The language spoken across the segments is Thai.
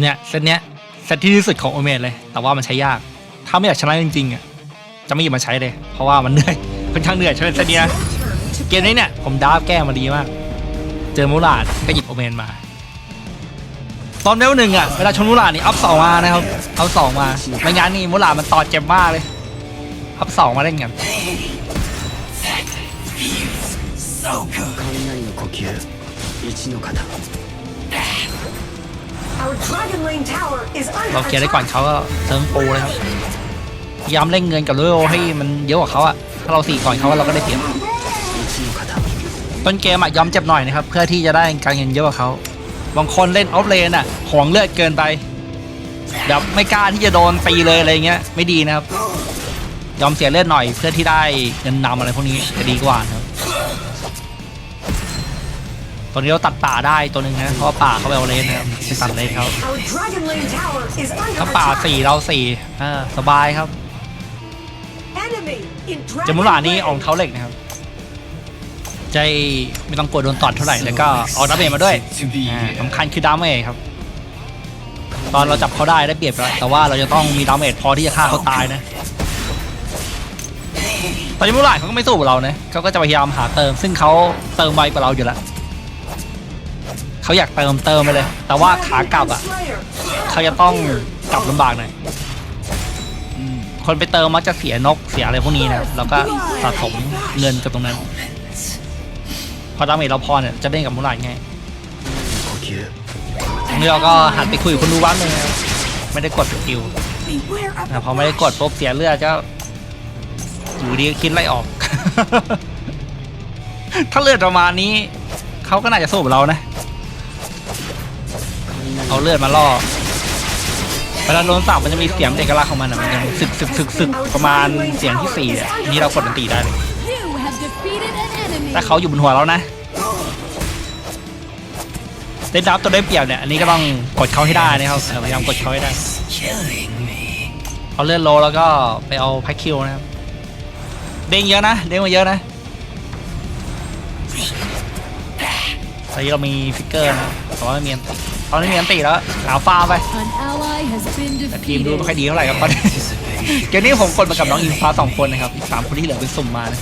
เนี่ยเซตเนี้ยเซตที่ดีที่สุดของโอเมนเลย แต่ว่ามันใช้ยาก ถ้าไม่อยากชนะจริงๆอะจะไม่หยิบมาใช้เลย เพราะว่ามันเหนื่อยค่อนข้างเหนื่อยใช่ไหมเซตเนี้ยเกมนี้เนี่ยผมดาบแก้มาดีมากเจอมูลาดก็หยิบโอเมนมา ตอนเลเวลหนึ่งอะเวลาชนมูลาดนี่อัพสองมานะครับอัพสองมาไม่งั้นนี่มูลาดมันต่อเจ็บมากเลยอัพสองมาเล่นกัน เราเคลียร์ได้ก่อนเขาก็เทิงปูเลยครับย้มเล่งเงินกับลูโอให้มันเยอะกว่าเขาอะถ้าเราสี่ก่อนเขาเราก็ได้เปรียบต้นเกมอะยอมเจ็บหน่อยนะครับ เพื่อที่จะได้การเงินเยอะกว่าเขาบางคนเล่นออฟเลนอะห่วงเลือดเกินไปแบบไม่กล้าที่จะโดนปีเลยอะไรเงี้ยไม่ดีนะครับ ยอมเสียเลือดหน่อยเพื่อที่ได้เงินนำอะไรพวกนี้จะดีกว่าครับ ตัวนี้เราตัดป่าได้ตัวหนึ่งนะเพราะว่าป่าเขาไปเอาเลนนะครับไปตัดเลนเขา Our Dragon Lane Tower is ถ้า under ป่า attack. สี่เราสี่อ่าสบายครับ Enemy in จา Dragon มุหลานี้ออก Lane. เท้าเหล็กนะครับใจไม่ต้องกลัวโดนตอดเท่าไหร่แล้วก็เอาดาเมจมาด้วย to be อ่า here. สำคัญคือดาเมจครับ ตอนเราจับเขาได้ได้เปรียบแล้วแต่ว่าเราจะต้องมีดาเมจพอที่จะฆ่าเขาตายนะตอนนี้มุหลาเขาก็ไม่สู้กับเรานะเขาก็จะพยายามหาเติม ซึ่งเขาเติมไวกว่าเราอยู่แล้ว เขาอยากเติมเติมไปเลย แต่ว่าขากลับอะเขาจะต้องกลับลำบากหน่อยคนไปเติมมักจะเสียนกเสียอะไรพวกนี้นะแล้วก็สะสมเงินกับตรงนั้น พอดาเมจเราพอเนี่ยจะเล่นกับมุลายง่าย呼吸ตรงนี้เราก็หันไปคุยกับคนดูบ้านเลยนะครับไม่ได้กดสกิลพอไม่ได้กดปุ๊บเสียเลือดก็อยู่ดีก็คิดไล่ออก ถ้าเลือดประมาณนี้เขาก็น่าจะสู้กับเรานะ เอาเลือดมาล่อเวลาโดนสับมันจะมีเสียงเอกลักษณ์ของมันอะมันจะสึกสึกสึกสึกประมาณเสียงที่สี่อะนี่เรากดดนตรีได้เลยถ้าเขาอยู่บนหัวเรานะเล่นดับตัวได้เปรียบเนี่ยอันนี้ก็ต้องกดเขาให้ได้นะครับเออพยายามกดเขาให้ได้เอาเลื่อนโลแล้วก็ไปเอาแพ็คคิวนะครับเด้งเยอะนะเด้งมาเยอะนะตอนนี้เรามีฟิกเกอร์นะแต่ว่าไม่มีอันติ ตอนนี้มีอันติแล้วหาฟาร์มไป An ally has been แต่ทีมดู defeated. ไม่ค่อยดีเท่าไหร่ครับตอนนี้ เกมนี้ผมกดมากับน้องอินฟ้าสองคนนะครับอีกสามคนที่เหลือเป็นสุ่มมานะ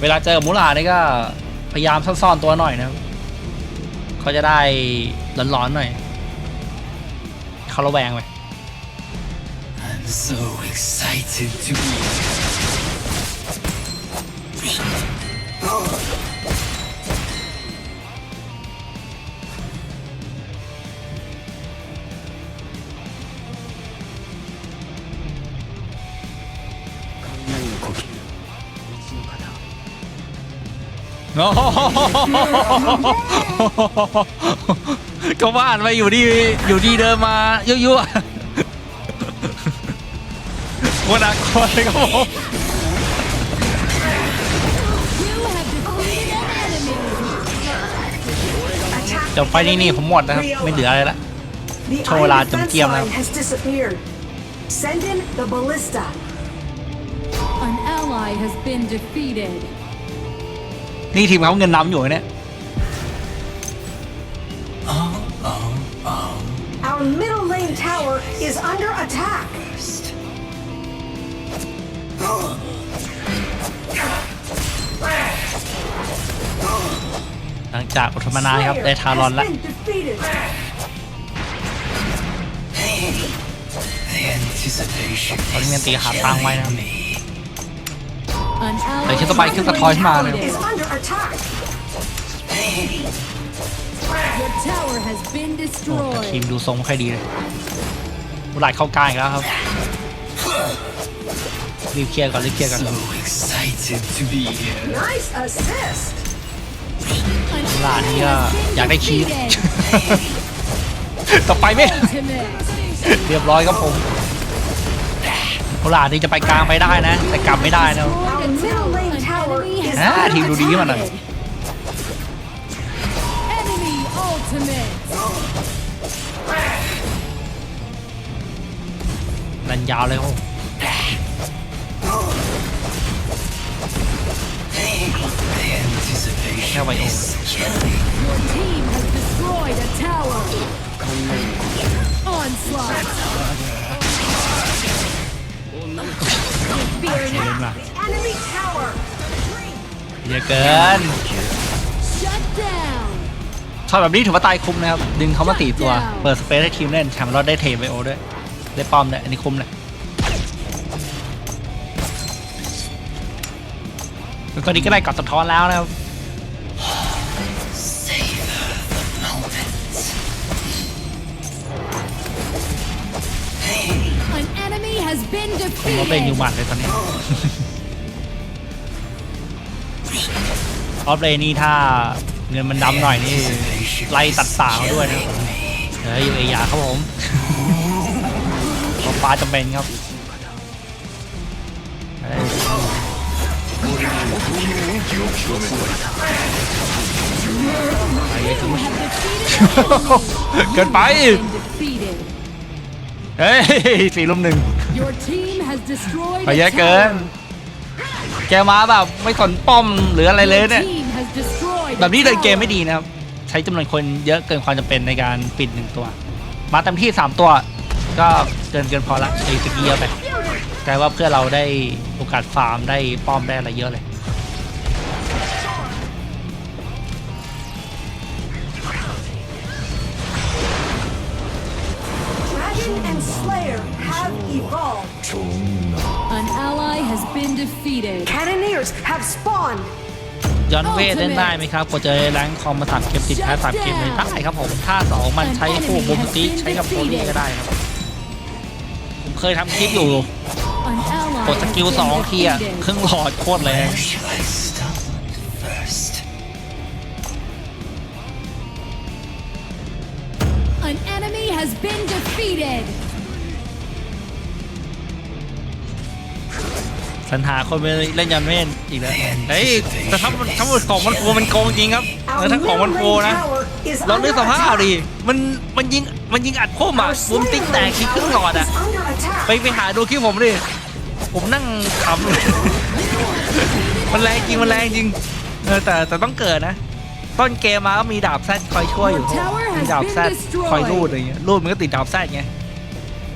เวลาเจอกับมูลานี่ก็พยายามซ่อนๆตัวหน่อยนะครับเขาจะได้ร้อนๆหน่อย เขาระแวงไป I'm so excited to be here. ก็ว่านไปอยู่ดีอยู่ดีเดินมายั่วๆวันนักคนเลยครับผม You have defeated an enemy. attack. จบไฟนี่นี่ผมหมดนะครับ ไม่เหลืออะไรละ The โชว์เวลา iron จำ defense เจียมแล้ว line has disappeared. Send in the ballista. An ally has been defeated. นี่ทีมเขาเงินนำอยู่เนี่ย Our middle lane tower is under attack. First. หลังจากอดทนมานานครับ ได้ Slayer ทารอน has แล้ว been defeated. The anticipation ตอนนี้เงินตีหาตังค์ไว้นะครับ me. An ally เดี๋ยวคิดต่อไปขึ้นสะท้อนขึ้นมาเลย Is under attack. Your tower has been โอ้แต่ทีม destroyed. ดูทรงไม่ค่อยดีเลยบุหลาดเข้ากลางอีกแล้วครับ รีบเคลียร์ก่อนรีบเคลียร์ก่อน So excited to be here. Nice assist. An บุหลาด enemy นี่ก็ has been อยากได้คีฟ defeated. ต่อไปไม่ Ultimate. เรียบร้อยครับผม โอลาดีจะไปกลางไปได้นะ แต่กลับไม่ได้นะฮะทีมดูดีมันเลยดันยาวเลยโอ้แค่ไปโอ้ เยอะเกิน ช็อตแบบนี้ถือว่าตายคุ้มนะครับ ดึงเขามาตีตัว เปิดสเปซให้ทีมเล่นแถมเราได้เทไบโอด้วย ได้ป้อมด้วยอันนี้คุ้มเลยแล้วตอนนี้ก็ได้กอดสะท้อนแล้วนะครับ ผมว่าเป็นยู defeated. มันเลยตอนนี้ ออฟเลนนี่ถ้าเงินมันดำหน่อยนี่ ไล่ตัดสาวด้วยนะเฮ้ยอยู่เอยาครับผมเพราฟ้าจำเป็นครับเฮ้ยเกินไป เฮ้ยสี่ลุมหนึ่ง Your team has destroyed ไป a เยอะเกิน tower. แกมาแบบไม่สนป้อมหรืออะไรเลย Your เนี่ย team has destroyed แบบ a นี้เดินเกม tower. ไม่ดีนะครับ ใช้จำนวนคนเยอะเกินความจำเป็นในการปิดหนึ่งตัว มาเต็มที่ 3 ตัว ก็เกินเกินพอละไอ้ตะกี้เยอะไปกลายว่าเพื่อเราได้โอกาสฟาร์มได้ป้อมได้อะไรเยอะเลย have evolved. An ally has been defeated. Cannoneers have spawned. ย้อนเวทเล่นได้ไหมครับกว่าจะแรงคอมมาถามเกมติดแพ้สามเกมเลยได้ครับผมถ้าสองมันใช้คู่บุมสติใช้กับโคลี่ก็ได้ครับผมเคยทำคลิปอยู่ An ally กดส has กิล been สองทีอะ defeated. ครึ่งหลอดโคตรแรง สัญหาคนไปเล่นยันเม่นอีกแล้วเฮ้ยแต่ถ้ามันถ้าหมดของมันโกมันโกงจริงครับเอ Our อถ้าของมัน middle โก lane นะ tower is ลองนึก under สภาพ attack. ดิมันมันยิงมันยิงอัดพุ่มอะ Our บุมติ๊ก Slayer แตก lane ทีครึ่ง tower หลอดอะ is under attack. ไปไปหาดูคลิปผมดิผมนั่งขำเลยมันแรงจริงมันแรงจริงเออแต่แต่ต้องเกิดนะต้นเกมมาก็มีดาบแซดคอยช่วยอยู่ Tower has มีดาบแซด been destroyed คอยรูดอะไรเงี้ยรูดมันก็ติดดาบแซดไง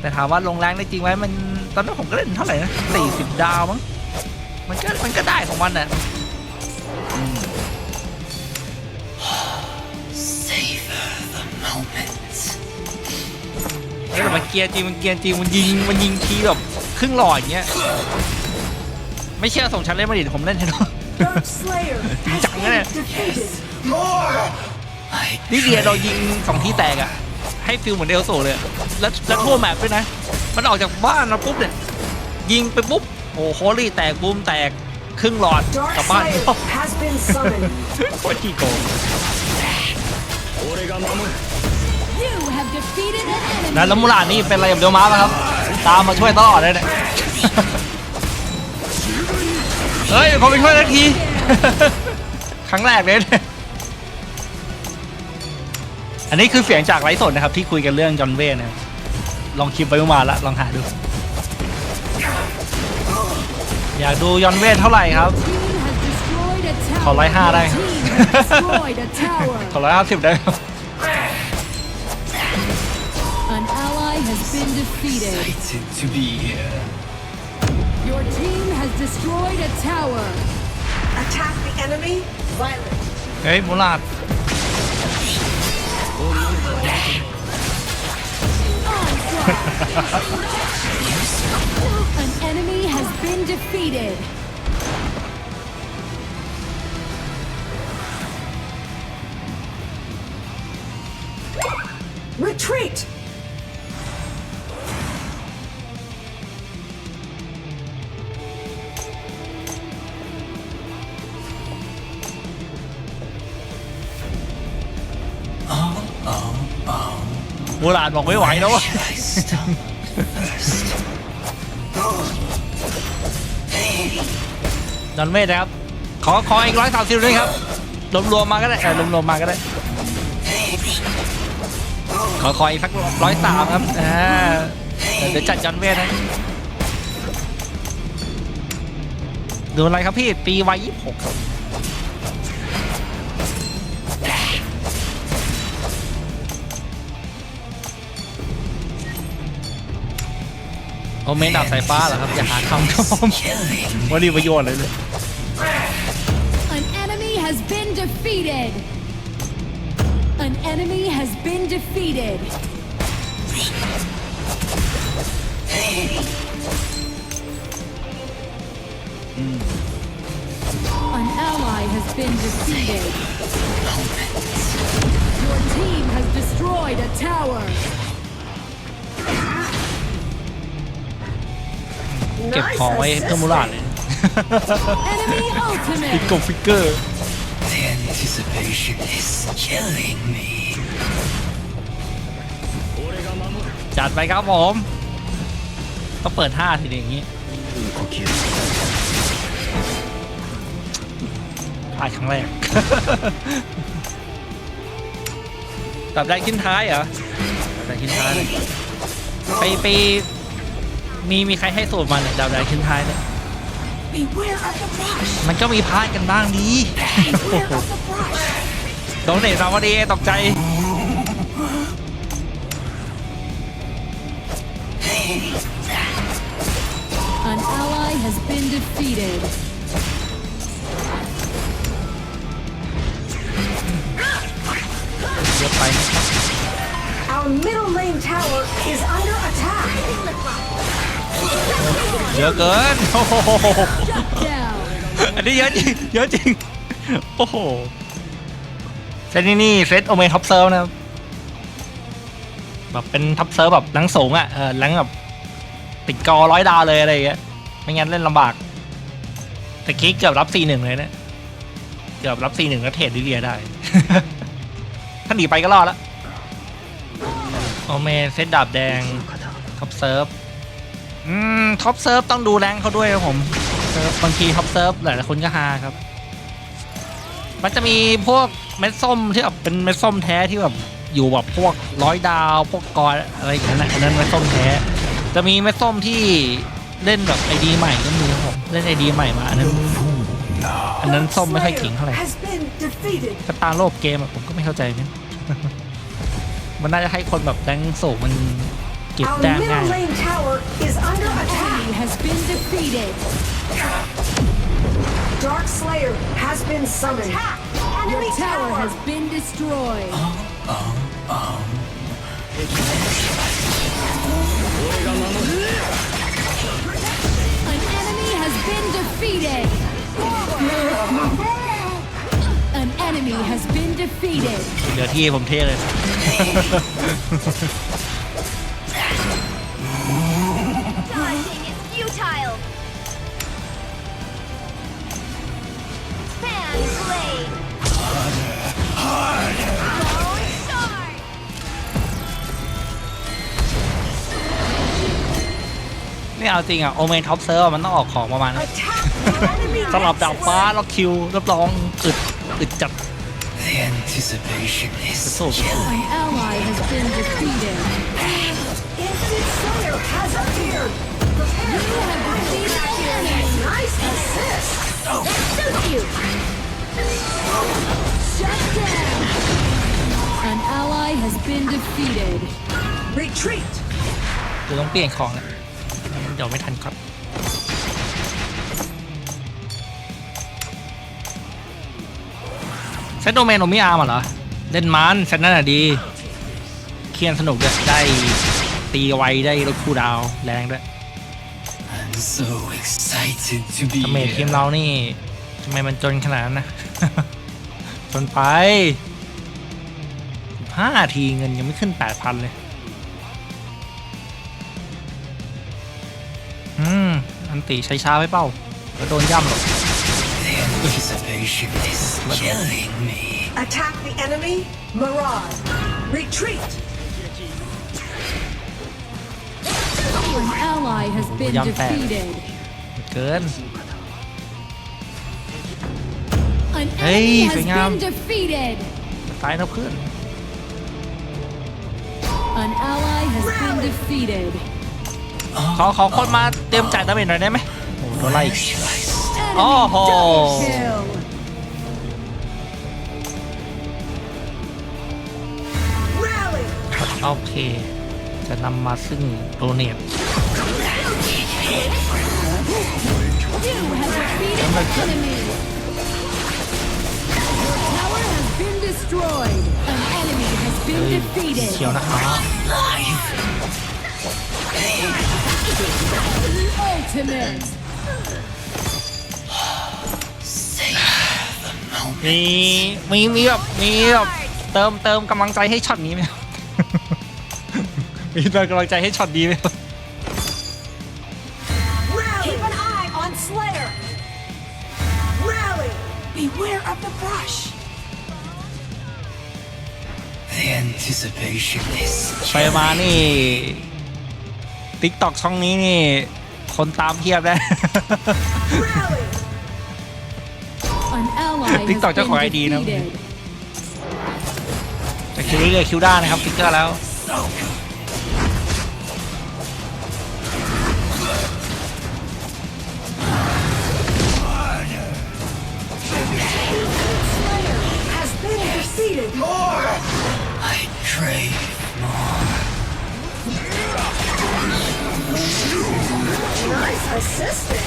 แต่ถามว่าลงแรงได้จริงไหมมันตอนนั้นผมก็เล่นเท่าไหร่นะสี่สิบดาวมั้งมันก็มันก็ได้ของมันอะ Savor the moment. เอ้ยแต่มันเกียร์จริงมันเกียร์จริงมันยิงมันยิงทีแบบครึ่งหลอดอย่างเงี้ยไม่เชื่อส่งฉันเล่นมาดิเดี๋ยวผมเล่นให้ดู Dark Slayer has Chẳng cái này. been defeated. I นี่เดียเรายิงสองที่แตกอะ ให้ฟิลเหมือนเอลโซเลย แล้วแล้วทั่วแมปด้วยนะ มันออกจากบ้านเราปุ๊บเนี่ยยิงไปปุ๊บโอ้โหฮอลลี่แตกบูมแตกครึ่งหลอดกลับบ้านโคตรขี้โกงนะแล้วมูรานี่เป็นอะไรกับเดียวมาแล้ครับ ตามมาช่วยต่อดเลยเนี่ยเฮ้ยขอไปช่วยทันที ครั้งแรกเลยเนี่ย อันนี้คือเสียงจากไลฟ์สดนะครับ ที่คุยกันเรื่องจอห์นเว่นะครับลองคลิปไปเมื่อวานละลองหาดู อยากดูยอนเว่เท่าไหร่ครับ Team has destroyed a tower. ขอร้อยห้าได้ Your team has destroyed a tower. ขอร้อยห้าสิบได้ครับ An ally has been defeated. excited to be here. Your team has destroyed a tower. Attack the enemy. Violent. เฮ้ยมูลาด Onslaught. An enemy has been defeated. Retreat. มูลาดบอกไม่ไหวแล้ววะจอนเว่นะครับ ขอขออีกร้อยสามสิบด้วยครับรวมๆมมาก็ได้เออรวมๆมาก็ได้ ขอขออีกสักร้อยสามครับอ่าเดี๋ยวจัดจอนเว่นะดูอะไรครับพี่ ปีวัยยี่สิบหกครับ อเมนดับสายฟ้าเหรอครับ อย่าหาทำครับผมว่าดีประโยชน์เลยเลย An enemy has been defeated. An enemy has been defeated. An ally has been defeated. Your team has destroyed a tower. เก็บของไว้เพิ่มมูลค่าเลยฟิกกงฟิกเกอร์จัดไปครับผม ก็เปิดท่าทีเดียวงี้พลาดครั้งแรกตับได้กินท้ายเหรอตับได้นท้าย ไปไป มีมีใครให้สูตรมาเนี่ยดาวได้ขึ้นท้ายเนี่ย Beware of the brush. มันก็มีพลาดกันบ้างดี Beware of the brush. โดนเนตสาวดีตกใจ An ally has been defeated. เยอะไป Our middle lane tower is under attack. เยอะเกินโอ้โห Shut down. อันนี้เยอะจริง เยอะจริง โอ้โห เซตนี่นี่เซตโอเมนท็อปเซิร์ฟนะครับ แบบเป็นท็อปเซิร์ฟแบบแรงสูงอะ เออแรงแบบติดกอร้อยดาวเลยอะไรอย่างเงี้ย ไม่งั้นเล่นลำบาก แต่กี้เกือบรับ 4-1 เลยเนะ เกือบรับ 4-1แล้วเทรดลิเลียได้ ถ้าหนีไปก็รอดละโอเมนเซตดาบแดงท็อปเซิร์ฟ อืมท็อปเซิร์ฟต้องดูแรงเขาด้วยครับผมบางทีท็อปเซิร์ฟหลายๆคนก็ฮาครับ มันจะมีพวกเม็ดส้มที่แบบเป็นเม็ดส้มแท้ที่แบบอยู่แบบพวกร้อยดาว พวกกออะไรอย่างนั้นนะอันนั้นเม็ดส้มแท้ จะมีเม็ดส้มที่เล่นแบบไอดีใหม่ก็มีครับผมเล่นไอดีใหม่มาอันนั้นอันนั้นส้มไม่ค่อยขิงเท่าไหร่ Has been defeated. สตาร์โลกเกมผมก็ไม่เข้าใจมันมันน่าจะให้คนแบบแรงสูงมัน our middle lane tower is under เก็บแต้มง่าย has been defeated. Dark Slayer has been summoned. Your tower has been destroyed. An enemy has been defeated. An enemy has been defeated. เหลือที่ผมเท่เลย นี่เอาจริงอะโอเมนท็อปเซิร์ฟมันต้องออกของประมาณนั้น attack the enemy สำหรับดาบฟ้าล็อกคิวรับรองอึดอึดจัด The anticipation is so good. killing. An ally has been defeated. Instant Slayer has appeared. Prepare You for have battle. defeated an enemy. Nice assist. That suits you. Shut down. An ally has been defeated. Retreat. คือต้องเปลี่ยนของอะเดี๋ยวไม่ทันครับ เซตโดเมนโอมิอาร์มาเหรอ เล่นมันเซตนั่นอะดี เคียนสนุกด้วยได้ตีไวได้ลดคูลดาวน์แรงด้วย I'm so excited to be ทำเมททีม here. เรานี่ทำ ไมมันจนขนาดนั้นนะ จนไปห้าทีเงินยังไม่ขึ้นแปดพันเลย อืม อันติใช้ช้าไปเป้าก็โดนย่ำหรอก The anticipation is killing me. Attack the enemy. An Hey, enemy has sing out. been defeated. ตายนะเพื่อน An ally has been defeated. ขอขอคนมาเตรียมจ่ายดาเมจหน่อยได้ไหมโอ้โหโดนไล่อีก Shall I Enemy Oh. double kill. Rally. โอเค จะนำมาซึ่งโดเนท You have defeated an enemy. Been เขี defeated. ยวนะครับ Ultimate. มีมีมีแบบมีแบบเติมเติมกำลังใจให้ช็อตนี้ไหม มีเติมกำลังใจให้ช็อตนี้ไหมครับ ไปมานี่ติ๊กตอกช่องนี้นี่ คนตามเพียบได้ Rally! An ally has TikTok เจ้าของ been ID นะ defeated. จะคิวเรื่อยๆคิวได้นะครับฟิกเกอร์แล้ว Nice assistant!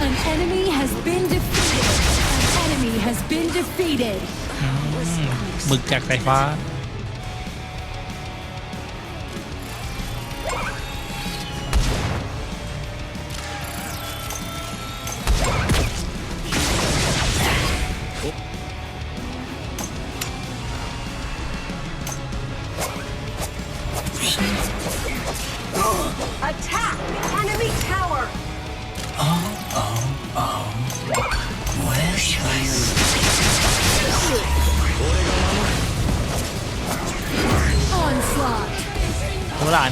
An enemy has been defeated. An enemy has been defeated. หมึกจากสายฟ้า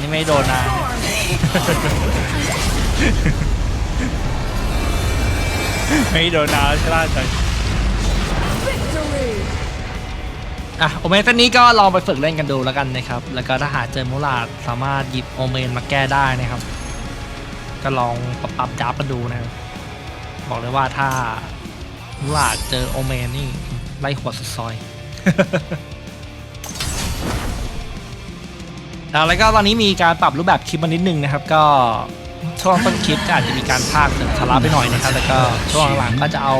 นี่ไม่โดนนะไม่โดนนะใช่ล่าใจ Victory. อะโอเมนเส้นนี้ก็ลองไปฝึกเล่นกันดูแล้วกันนะครับ แล้วก็ถ้าหาเจอมูลาดสามารถหยิบโอเมนมาแก้ได้นะครับ ก็ลองปรับปรับดับกันดูนะครับ บอกเลยว่าถ้ามูลาดเจอโอเมนนี่ไล่หัวสุดซอย อะแล้วก็ตอนนี้มีการปรับรูปแบบคลิปมานิดนึงนะครับ ก็ช่วงต้นคลิปก็อาจจะมีการพากย์เสียงทะไปหน่อยนะครับ แล้วก็ช่วงหลังก็จะเอา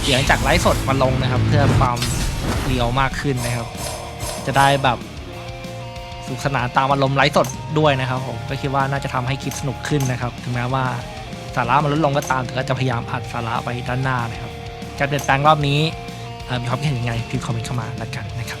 เสียงจากไลฟ์สดมาลงนะครับ เพื่อความเรียวมากขึ้นนะครับ จะได้แบบสนุกสนานตามอารมณ์ไลฟ์สดด้วยนะครับผมก็คิดว่าน่าจะทำให้คลิปสนุกขึ้นนะครับ ถึงแม้ว่าสาระมันลดลงก็ตามแต่ก็จะพยายามอัดสาระไปด้านหน้านะครับการเปลี่ยนแปลงรอบนี้มีความคิดเห็นยังไงพิมพ์คอมเมนต์เข้ามาแล้วกันนะครับ